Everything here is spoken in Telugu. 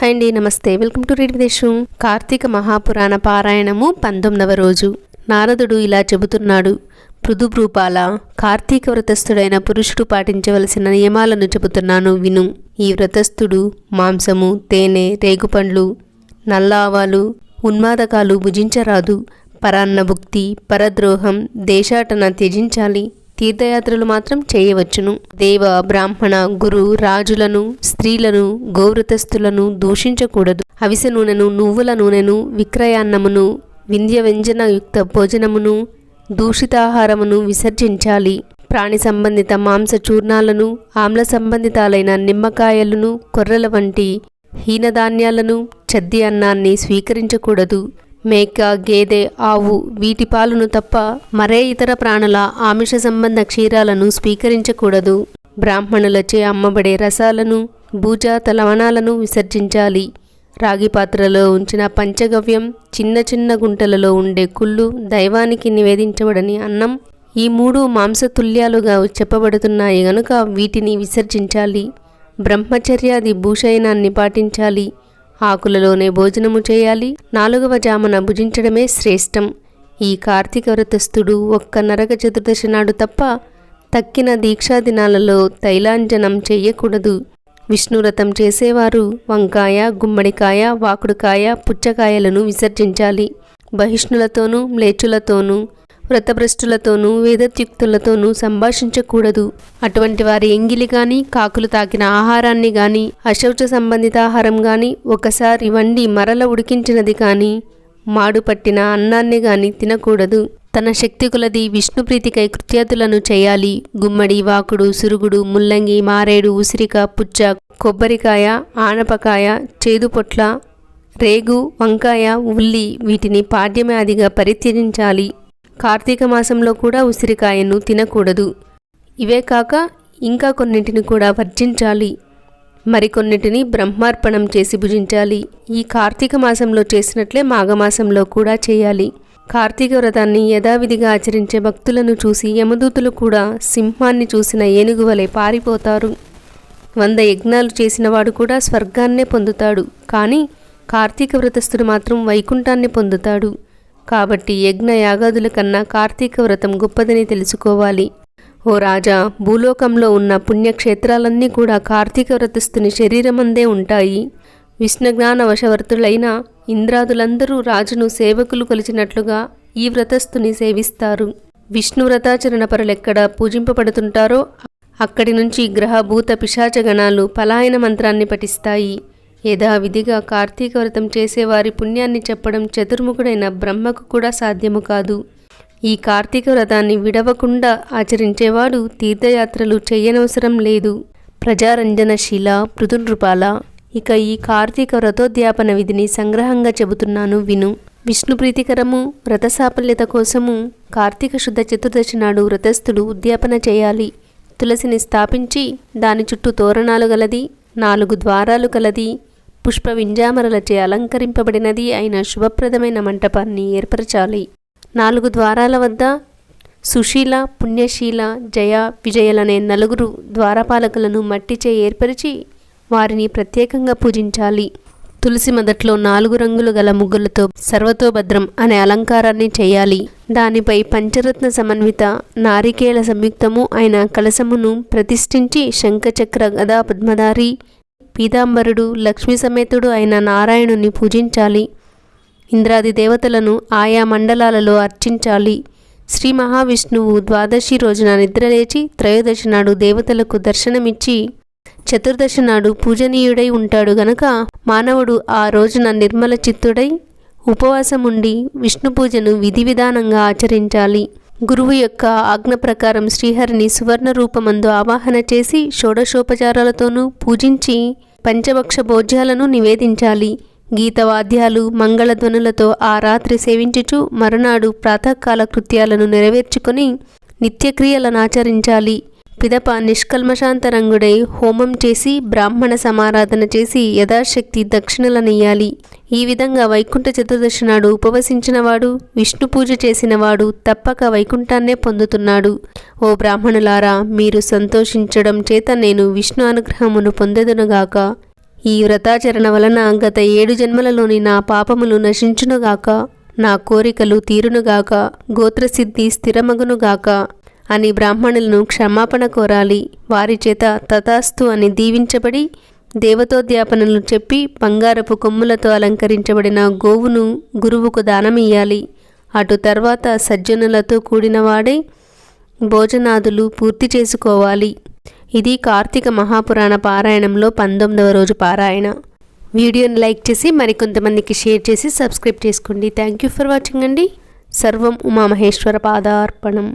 హాయ్ అండి నమస్తే. వెల్కమ్ టు రీడ్ విదేశం. కార్తీక మహాపురాణ పారాయణము పంతొమ్మిదవ రోజు. నారదుడు ఇలా చెబుతున్నాడు. పృథుభ్రూపాల కార్తీక వ్రతస్థుడైన పురుషుడు పాటించవలసిన నియమాలను చెబుతున్నాను విను. ఈ వ్రతస్థుడు మాంసము తేనె రేగుపండ్లు నల్ల ఆవాలు ఉన్మాదకాలు భుజించరాదు. పరాన్నభుక్తి పరద్రోహం దేశాటన త్యజించాలి. తీర్థయాత్రలు మాత్రం చేయవచ్చును. దేవ బ్రాహ్మణ గురు రాజులను స్త్రీలను గౌరతస్థులను దూషించకూడదు. అవిసె నూనెను నువ్వుల నూనెను విక్రయాన్నమును వింధ్య వ్యంజనయుక్త భోజనమును దూషితాహారమును విసర్జించాలి. ప్రాణి సంబంధిత మాంస చూర్ణాలను ఆమ్ల సంబంధితాలైన నిమ్మకాయలను కొర్రల వంటి హీనధాన్యాలను చద్ది అన్నాన్ని స్వీకరించకూడదు. మేక గేదె ఆవు వీటి పాలును తప్ప మరే ఇతర ప్రాణుల ఆమిష సంబంధ క్షీరాలను స్వీకరించకూడదు. బ్రాహ్మణులచే అమ్మబడే రసాలను భూజాత లవణాలను విసర్జించాలి. రాగి పాత్రలో ఉంచిన పంచగవ్యం చిన్న చిన్న గుంటలలో ఉండే కుళ్ళు దైవానికి నివేదించబడని అన్నం ఈ మూడు మాంసతుల్యాలుగా చెప్పబడుతున్నాయి గనుక వీటిని విసర్జించాలి. బ్రహ్మచర్యాది భూషయనాన్ని పాటించాలి. ఆకులలోనే భోజనము చేయాలి. నాలుగవ జామున భుజించడమే శ్రేష్టం. ఈ కార్తీక వ్రతస్థుడు ఒక్క నరక చతుర్దశి నాడు తప్ప తక్కిన దీక్షా దినాలలో తైలాంజనం చేయకూడదు. విష్ణువ్రతం చేసేవారు వంకాయ గుమ్మడికాయ వాకుడుకాయ పుచ్చకాయలను విసర్జించాలి. బహిష్ణులతోనూ మ్లేచ్చులతోనూ వ్రతభ్రష్టులతోనూ వేదత్యుక్తులతోనూ సంభాషించకూడదు. అటువంటి వారి ఎంగిలి గాని కాకులు తాకిన ఆహారాన్ని గాని అశౌచ సంబంధిత ఆహారం గాని ఒకసారి వండి మరల ఉడికించినది కానీ మాడు పట్టిన అన్నాన్ని గాని తినకూడదు. తన శక్తి కొలది విష్ణుప్రీతికై కృత్యాతులను చేయాలి. గుమ్మడి వాకుడు సురుగుడు ముల్లంగి మారేడు ఉసిరిక పుచ్చ కొబ్బరికాయ ఆనపకాయ చేదుపొట్ల రేగు వంకాయ ఉల్లి వీటిని పాడ్యమాదిగా పరిత్యజించాలి. కార్తీక మాసంలో కూడా ఉసిరికాయను తినకూడదు. ఇవే కాక ఇంకా కొన్నింటిని కూడా వర్జించాలి మరికొన్నిటిని బ్రహ్మార్పణం చేసి భుజించాలి. ఈ కార్తీక మాసంలో చేసినట్లే మాఘమాసంలో కూడా చేయాలి. కార్తీక వ్రతాన్ని యథావిధిగా ఆచరించే భక్తులను చూసి యమదూతులు కూడా సింహాన్ని చూసిన ఏనుగు వలె పారిపోతారు. వంద యజ్ఞాలు చేసినవాడు కూడా స్వర్గాన్నే పొందుతాడు. కానీ కార్తీక వ్రతస్థుడు మాత్రం వైకుంఠాన్ని పొందుతాడు. కాబట్టి యజ్ఞ యాగాదుల కన్నా కార్తీక వ్రతం గొప్పదని తెలుసుకోవాలి. ఓ రాజా భూలోకంలో ఉన్న పుణ్యక్షేత్రాలన్నీ కూడా కార్తీక వ్రతస్థుని శరీరమందే ఉంటాయి. విష్ణుజ్ఞాన వశవర్తులైన ఇంద్రాదులందరూ రాజును సేవకులు కొలిచినట్లుగా ఈ వ్రతస్థుని సేవిస్తారు. విష్ణు వ్రతాచరణ పరులెక్కడ పూజింపబడుతుంటారో అక్కడి నుంచి గ్రహ భూత పిశాచగణాలు పలాయన మంత్రాన్ని పఠిస్తాయి. యథావిధిగా కార్తీక వ్రతం చేసేవారి పుణ్యాన్ని చెప్పడం చతుర్ముఖుడైన బ్రహ్మకు కూడా సాధ్యము కాదు. ఈ కార్తీక వ్రతాన్ని విడవకుండా ఆచరించేవాడు తీర్థయాత్రలు చేయనవసరం లేదు. ప్రజారంజనశీల పృథునృపాల ఇక ఈ కార్తీక వ్రతోద్యాపన విధిని సంగ్రహంగా చెబుతున్నాను విను. విష్ణు ప్రీతికరము వ్రత సాఫల్యత కోసము కార్తీక శుద్ధ చతుర్దశి నాడు వ్రతస్థుడు ఉద్యాపన చేయాలి. తులసిని స్థాపించి దాని చుట్టూ తోరణాలు గలది నాలుగు ద్వారాలు కలది పుష్ప వింజామరలచే అలంకరింపబడినది అయిన శుభప్రదమైన మంటపాన్ని ఏర్పరచాలి. నాలుగు ద్వారాల వద్ద సుశీల పుణ్యశీల జయ విజయలనే నలుగురు ద్వారపాలకులను మట్టిచే ఏర్పరిచి వారిని ప్రత్యేకంగా పూజించాలి. తులసి మొదట్లో నాలుగు రంగులు గల ముగ్గులతో సర్వతోభద్రం అనే అలంకారాన్ని చేయాలి. దానిపై పంచరత్న సమన్విత నారికేళ సంయుక్తము అయిన కలసమును ప్రతిష్ఠించి శంఖచక్ర గదా పద్మధారి పీతాంబరుడు లక్ష్మీ సమేతుడు అయిన నారాయణుని పూజించాలి. ఇంద్రాది దేవతలను ఆయా మండలాలలో అర్చించాలి. శ్రీ మహావిష్ణువు ద్వాదశి రోజున నిద్రలేచి త్రయోదశి నాడు దేవతలకు దర్శనమిచ్చి చతుర్దశి నాడు పూజనీయుడై ఉంటాడు గనక మానవుడు ఆ రోజున నిర్మల చిత్తుడై ఉపవాసముండి విష్ణు పూజను విధి విధానంగా ఆచరించాలి. గురువు యొక్క ఆజ్ఞ ప్రకారం శ్రీహరిని సువర్ణ రూపమందు ఆవాహన చేసి షోడశోపచారాలతోనూ పూజించి పంచభక్ష భోజ్యాలను నివేదించాలి. గీతవాద్యాలు మంగళధ్వనులతో ఆ రాత్రి సేవించుచు మరునాడు ప్రాతకాల కృత్యాలను నెరవేర్చుకొని నిత్యక్రియలను ఆచరించాలి. పిదప నిష్కల్మశాంతరంగుడై హోమం చేసి బ్రాహ్మణ సమారాధన చేసి యథాశక్తి దక్షిణలనియ్యాలి. ఈ విధంగా వైకుంఠ చతుర్దశి నాడు ఉపవసించినవాడు విష్ణు పూజ చేసినవాడు తప్పక వైకుంఠాన్నే పొందుతున్నాడు. ఓ బ్రాహ్మణులారా మీరు సంతోషించడం చేత నేను విష్ణు అనుగ్రహమును పొందెదునుగాక. ఈ వ్రతాచరణ వలన గత ఏడు జన్మలలోని నా పాపములు నశించునుగాక. నా కోరికలు తీరునుగాక. గోత్రసిద్ధి స్థిరమగునుగాక. అని బ్రాహ్మణులను క్షమాపణ కోరాలి. వారి చేత తథాస్తు అని దీవించబడి దేవతోద్యాపనలు చెప్పి బంగారపు కొమ్ములతో అలంకరించబడిన గోవును గురువుకు దానమియ్యాలి. అటు తర్వాత సజ్జనులతో కూడినవాడే భోజనాదులు పూర్తి చేసుకోవాలి. ఇది కార్తీక మహాపురాణ పారాయణంలో పంతొమ్మిదవ రోజు పారాయణ. వీడియోని లైక్ చేసి మరికొంతమందికి షేర్ చేసి సబ్స్క్రైబ్ చేసుకోండి. థ్యాంక్ యూ ఫర్ వాచింగ్ అండి. సర్వం ఉమామహేశ్వర పాదార్పణం.